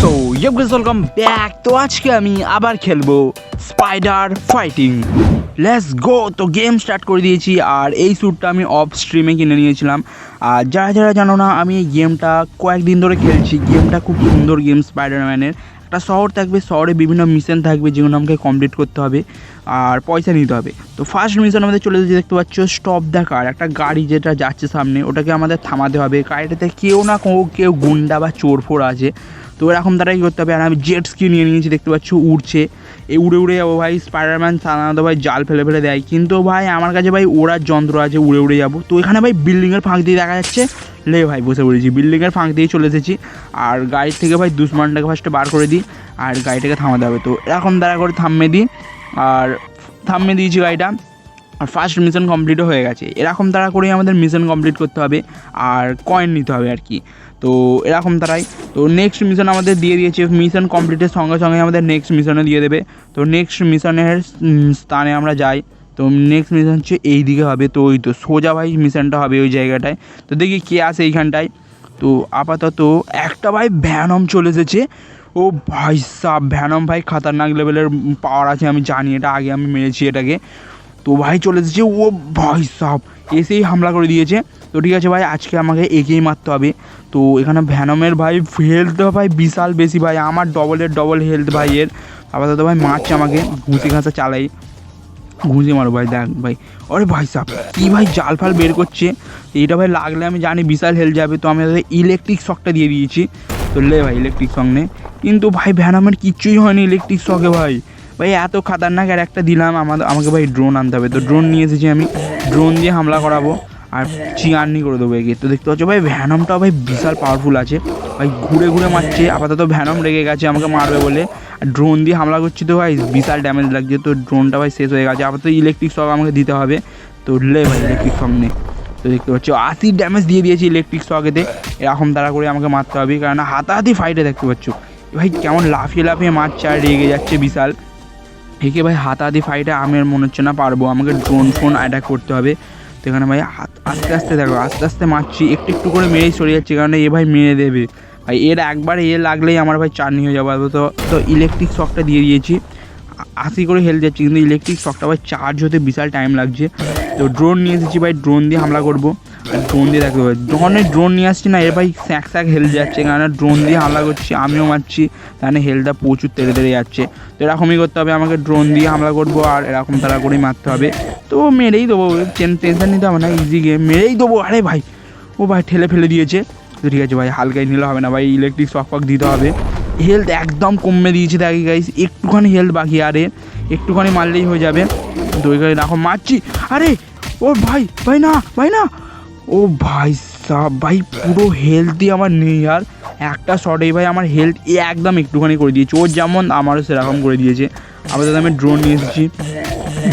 So yo guys welcome back তো আজকে আমি আবার খেলব স্পাইডার ফাইটিং লেটস গো তো গেম স্টার্ট করে দিয়েছি আর এই স্যুটটা আমি অফ স্ট্রিমে কিনে নিয়েছিলাম। আর যারা যারা জানো না, আমি এই গেমটা কয়েকদিন ধরে খেলছি। গেমটা খুব সুন্দর গেম স্পাইডারম্যানের একটা শহর থাকবে, শহরে বিভিন্ন মিশন থাকবে যেগুলো আমাকে কমপ্লিট করতে হবে আর পয়সা নিতে হবে। তো ফার্স্ট মিশন আমাদের চলে যেতে দেখতে পাচ্ছ স্টপ দ্য কার একটা গাড়ি যেটা যাচ্ছে সামনে, ওটাকে আমাদের থামাতে হবে। গাড়িটাতে কেউ না কেউ কেউ গুন্ডা বা চোর ফোর আছে। তো এরকম তারাই করতে হবে? আর আমি জেট স্কি নিয়ে নিয়েছি, দেখতে পাচ্ছ, উড়ছে। এই উড়ে উড়ে যাব ভাই স্পাইডারম্যান সাধারণত ভাই, জাল ফেলে ফেলে দেয়। কিন্তু ভাই, আমার কাছে ভাই ওড়ার যন্ত্র আছে, উড়ে উড়ে যাব। তো এখানে ভাই বিল্ডিংয়ের ফাঁক দিয়ে দেখা যাচ্ছে। লে ভাই, বসে পড়েছি। বিল্ডিংয়ের ফাঁক দিয়ে চলে এসেছি। আর গাড়ির থেকে ভাই দুশ্মনটাকে ফার্স্টে বার করে দিই, আর গাড়িটাকে থামাতে হবে। তো এরকম দ্বারা করে থামিয়ে দিই। আর থামিয়ে দিয়েছি গাড়িটা। আর ফার্স্ট মিশন কমপ্লিটও হয়ে গেছে। এরকম তারা করেই আমাদের মিশন কমপ্লিট করতে হবে আর কয়েন নিতে হবে আর কি। তো এরকম তারাই। তো নেক্সট মিশন আমাদের দিয়ে দিয়েছে মিশন কমপ্লিটের সঙ্গে সঙ্গে আমাদের নেক্সট মিশনে দিয়ে দেবে। তো নেক্সট মিশনের স্থানে আমরা যাই। তো নেক্সট মিশন হচ্ছে এই দিকে হবে। তো ওই তো সোজা ভাই মিশনটা হবে ওই জায়গাটায়। তো দেখি কে আসে এইখানটায়। তো আপাতত একটা ভাই ভ্যানম চলে এসেছে। ও ভাই সাহ ভ্যানম ভাই খাতারনাক লেভেলের পাওয়ার আছে, আমি জানি এটা, আগে আমি মেরেছি এটাকে। তো ভাই চলে এসেছে, ও ভাই সাহ এসেই হামলা করে দিয়েছে। তো ঠিক আছে ভাই, আজকে আমাকে এগিয়ে মারতে হবে। তো এখানে ভ্যানমের ভাই হেলথ ভাই বিশাল বেশি ভাই, আমার ডবলের ডবল হেলথ ভাই এর। আপাতত ভাই মারছে আমাকে, ঘুষি ঘাসা চালাই। ঘুষি মারো ভাই, দেখ ভাই। আরে ভাই সাহ কী ভাই জাল ফাল বের করছে? এইটা ভাই লাগলে আমি জানি বিশাল হেল্প যাবে, তো আমি ইলেকট্রিক শকটা দিয়ে দিয়েছি। তো লে ভাই ইলেকট্রিক শক নে। কিন্তু ভাই ভ্যানামের কিচ্ছুই হয়নি ইলেকট্রিক শকে ভাই। ভাই, এত খাতারনাক আর একটা দিলাম আমাদের আমাকে ভাই ড্রোন আনতে হবে। তো ড্রোন নিয়ে এসেছি আমি। ড্রোন দিয়ে হামলা করাবো আর চিয়ারনি করে দেবো এগিয়ে। তো দেখতে পাচ্ছ ভাই ভ্যানমটা ভাই বিশাল পাওয়ারফুল আছে। ভাই, ঘুরে ঘুরে মারছে। আপাতত ভ্যানম রেগে গেছে, আমাকে মারবে বলে। আর ড্রোন দিয়ে হামলা করছি তো ভাই, বিশাল ড্যামেজ লাগছে। তো ড্রোনটা ভাই শেষ হয়ে গেছে। আপাতত ইলেকট্রিক শক আমাকে দিতে হবে। তো লে ভাই ইলেকট্রিক শক নে। তো দেখতে পাচ্ছ, আশি ড্যামেজ দিয়ে দিয়েছি ইলেকট্রিক শকেতে এরকম তারা করে আমাকে মারতে হবে। কারণ হাতাহাতি ফাইটে দেখতে পাচ্ছ। ভাই, কেমন লাফিয়ে লাফিয়ে মারছে আর রেগে যাচ্ছে বিশাল। একে ভাই হাতাহাতি ফাইটে আমি আর মনে হচ্ছে না, পারব। আমাকে ড্রোন ফোন অ্যাটাক করতে হবে। তো এখানে ভাই, হাত, আস্তে আস্তে দেখো, আস্তে আস্তে মারছি। একটু একটু করে মেরেই সরে যাচ্ছে, কারণ এ ভাই মেরে দেবে। ভাই, এর একবার এ লাগলেই আমার ভাই চাটনি হয়ে যাবে তো তো ইলেকট্রিক শকটা দিয়ে দিয়েছি। আশি করে হেল যাচ্ছে, কিন্তু ইলেকট্রিক শকটা ভাই চার্জ হতে বিশাল টাইম লাগছে। তো ড্রোন নিয়ে এসেছি ভাই ড্রোন দিয়ে হামলা করব। ড্রোন দিয়ে দেখতে পাবে যখনই ড্রোন নিয়ে আসছি না এর ভাই স্যাক স্যাক হেল যাচ্ছে কারণ ড্রোন দিয়ে হামলা করছি, আমিও মারছি তাহলে হেলটা প্রচুর তেড়ে তেড়ে যাচ্ছে। তো এরকমই করতে হবে, আমাকে ড্রোন দিয়ে হামলা করব, আর এরকম তারা করেই মারতে হবে। তো মেরেই দেবো টেনশন নিতে হবে না ইজি গেম মেরেই দেবো। আরে ভাই, ও ভাই ঠেলে ফেলে দিয়েছে। তো ঠিক আছে ভাই, হালকাই নিলে হবে না ভাই ইলেকট্রিক শক ফক দিতে হবে। হেলথ একদম কমে দিয়েছে, দেখি গাইস একটুখানি হেলথ বাকি, আরে একটুখানি মারলেই হয়ে যাবে। তো এখানে দেখো, মারছি। আরে, ও ভাই ভাই না ভাই না ও ভাই সাহ, ভাই পুরো হেলথ দিয়ে আমার নেই আর। একটা শটেই ভাই আমার হেলথ একদম একটুখানি করে দিয়েছে। ওর যেমন আমারও সেরকম করে দিয়েছে। আপাতত আমি ড্রোন নিয়ে এসেছি।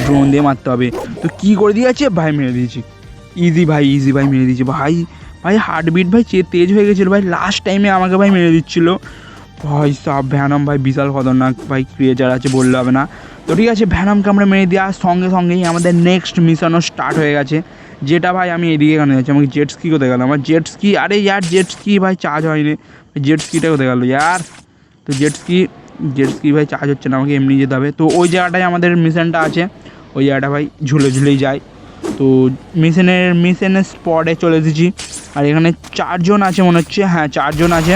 ড্রোন দিয়ে মারতে হবে। তো কী করে দিয়েছে? ভাই মেরে দিয়েছি। ইজি ভাই ইজি ভাই মেরে দিয়েছে। ভাই ভাই হার্টবিট ভাই চে তেজ হয়ে গেছিল ভাই। লাস্ট টাইমে আমাকে ভাই মেরে দিচ্ছিল। ভাই সাব ভ্যানম ভাই বিশাল খতরনাক ভাই ক্রিয়েচার আছে বললে হবে না। তো ঠিক আছে, ভ্যানমকে আমরা মেরে দেওয়ার সঙ্গে সঙ্গেই আমাদের নেক্সট মিশনও স্টার্ট হয়ে গেছে। যেটা ভাই, আমি এদিকে কেন যাচ্ছি। আমাকে জেট স্কি কোথায় গেল? আমার জেট স্কি আরে ইয়ার জেট স্কি ভাই চার্জ হয়নি। জেট স্কিটা কোথায় গেলো? ইয়ার, তো জেট স্কি জেট স্কি ভাই চার্জ হচ্ছে না, আমাকে এমনি যেতে হবে। তো ওই জায়গাটায় আমাদের মিশনটা আছে। ওই জায়গাটা ভাই ঝুলে ঝুলেই যায়। তো মিশনের মিশনের স্পটে চলে এসেছি। আর এখানে চারজন আছে মনে হচ্ছে। হ্যাঁ চারজন আছে।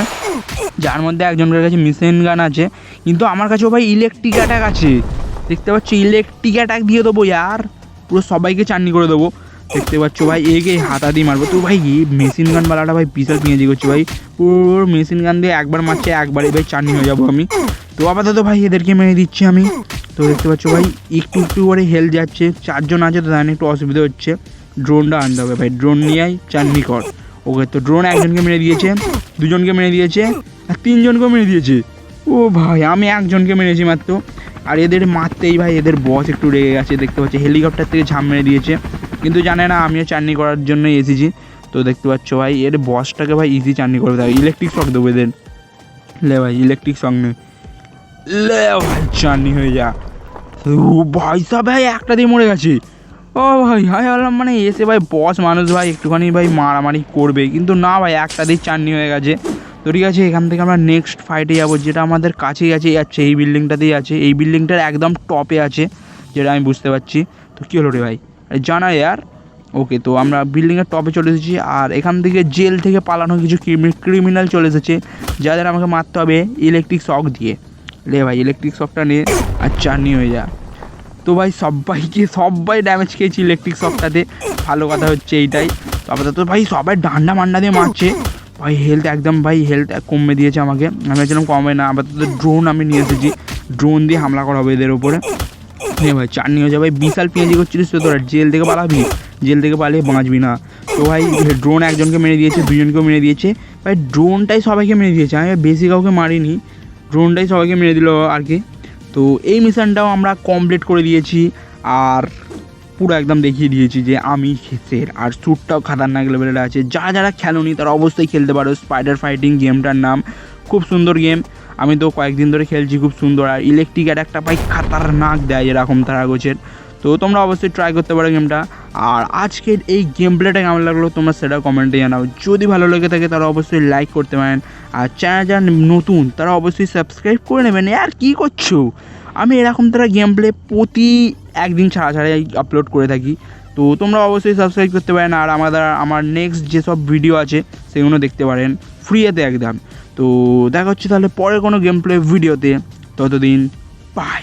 যার মধ্যে একজনের কাছে মিশন গান আছে। কিন্তু আমার কাছেও ভাই ইলেকট্রিক অ্যাটাক আছে। দেখতে পাচ্ছি ইলেকট্রিক অ্যাটাক দিয়ে দেবো, ইয়ার। পুরো সবাইকে চাননি করে দেবো। দেখতে পাচ্ছ ভাই একে হাতা দিয়ে মারবো। তো ভাই, এই মেশিন গান বালাটা ভাই বিশাল পিঁয়াজি করছে ভাই। পুরো মেশিন গান দিয়ে একবার মারছে একবারে ভাই চাননি হয়ে যাব আমি। তো আপাতত ভাই, এদেরকে মেরে দিচ্ছি আমি। তো দেখতে পাচ্ছ ভাই, একটু একটু করে হেল যাচ্ছে। চারজন আছে তো তাহলে একটু অসুবিধা হচ্ছে। ড্রোনটা আনতে হবে ভাই ড্রোন নিয়ে আয়, চাননি কর। ওকে, তো ড্রোন একজনকে মেরে দিয়েছে, দুজনকে মেরে দিয়েছে, আর তিনজনকেও মেরে দিয়েছে। ও ভাই, আমি একজনকে মেরেছি মাত্র। আর এদের মারতেই ভাই, এদের বস একটু রেগে গেছে, দেখতে পাচ্ছি। হেলিকপ্টার থেকে ঝাঁপ মেরে দিয়েছে। কিন্তু জানে না, আমিও চাননি করার জন্যই এসেছি। তো দেখতে পাচ্ছ ভাই, এর বসটাকে ভাই ইজি চাননি করে দেয় ইলেকট্রিক শক দেবো এদের। লে ভাই ইলেকট্রিক শক নে। লে ভাই, চাননি হয়ে যা। ভাই সাহ ভাই একটা দিয়ে মরে গেছে। ও ভাই হাই আলাম মানে এসে ভাই বস মানুষ ভাই, একটুখানি ভাই মারামারি করবে। কিন্তু না ভাই, একটা দিয়ে চাননি হয়ে গেছে। তো ঠিক আছে, এখান থেকে আমরা নেক্সট ফাইটে যাব, যেটা আমাদের কাছেই আছে যাচ্ছে এই বিল্ডিংটাতেই আছে। এই বিল্ডিংটার একদম টপে আছে, যেটা আমি বুঝতে পারছি। তো কী হলো রে ভাই? জানা ইয়ার ওকে তো আমরা বিল্ডিংয়ের টপে চলে এসেছি আর এখান থেকে জেল থেকে পালানো কিছু ক্রিমিনাল চলে এসেছে। যাদের আমাকে মারতে হবে ইলেকট্রিক শক দিয়ে। লে ভাই ইলেকট্রিক শকটা নিয়ে আর চারনি হয়ে যা। তো ভাই সবাইকে সবাই ড্যামেজ খেয়েছি ইলেকট্রিক শকটাতে ভালো কথা হচ্ছে এইটাই। তো আপাতত ভাই, সবাই ডান্ডা মান্ডা দিয়ে মারছে। ভাই হেলথ একদম ভাই হেলথ কমে দিয়েছে আমাকে। আমি ভেবেছিলাম কমে না, আপাতত ড্রোন আমি নিয়ে এসেছি। ড্রোন দিয়ে হামলা করা হবে এদের হ্যাঁ ভাই চাটনি হয়ে যাবে বিশাল পেঁয়াজি করছিলিস তো তোরা। জেল থেকে পালাবি। জেল থেকে পালিয়ে বাঁচবি না। তো ভাই ড্রোন একজনকে মেরে দিয়েছে, দুজনকেও মেরে দিয়েছে। ভাই ড্রোনটাই সবাইকে মেরে দিয়েছে। আমি বেশি কাউকে মারিনি। ড্রোনটাই সবাইকে মেরে দিল আর কি। তো এই মিশনটাও আমরা কমপ্লিট করে দিয়েছি। আর পুরো একদম দেখিয়ে দিয়েছি যে আমি সের আর স্যুটটাও খাতারনাক লেভেলের আছে। যারা যারা খেলোনি, তারা অবশ্যই খেলতে পারো। স্পাইডার ফাইটিং গেমটার নাম। খুব সুন্দর গেম আমি তো কয়েকদিন ধরে খেলছি খুব সুন্দর, আর ইলেকট্রিক আর একটা পাই খাতারনাক দেয় এরকম তারা গোছের তো তোমরা অবশ্যই ট্রাই করতে পারো গেমটা আর আজকের এই গেম প্লেটা কেমন লাগল তোমরা সেটা কমেন্টে জানাও। যদি ভালো লেগে থাকে তারা অবশ্যই লাইক করতে পারেন। আর চ্যানেল যারা নতুন, তারা অবশ্যই সাবস্ক্রাইব করে নেবেন। আর কী করছ? আমি এরকম তারা গেম প্লে প্রতি একদিন ছাড়া ছাড়াই আপলোড করে থাকি। তো তোমরা অবশ্যই সাবস্ক্রাইব করতে পারেন আর আমাদের, আমার নেক্সট যেসব ভিডিও আছে, সেগুলো দেখতে পারেন ফ্রিয়েতে একদম। তো দেখা হচ্ছে তাহলে পরে কোনো গেম প্লে ভিডিওতে ততদিন বাই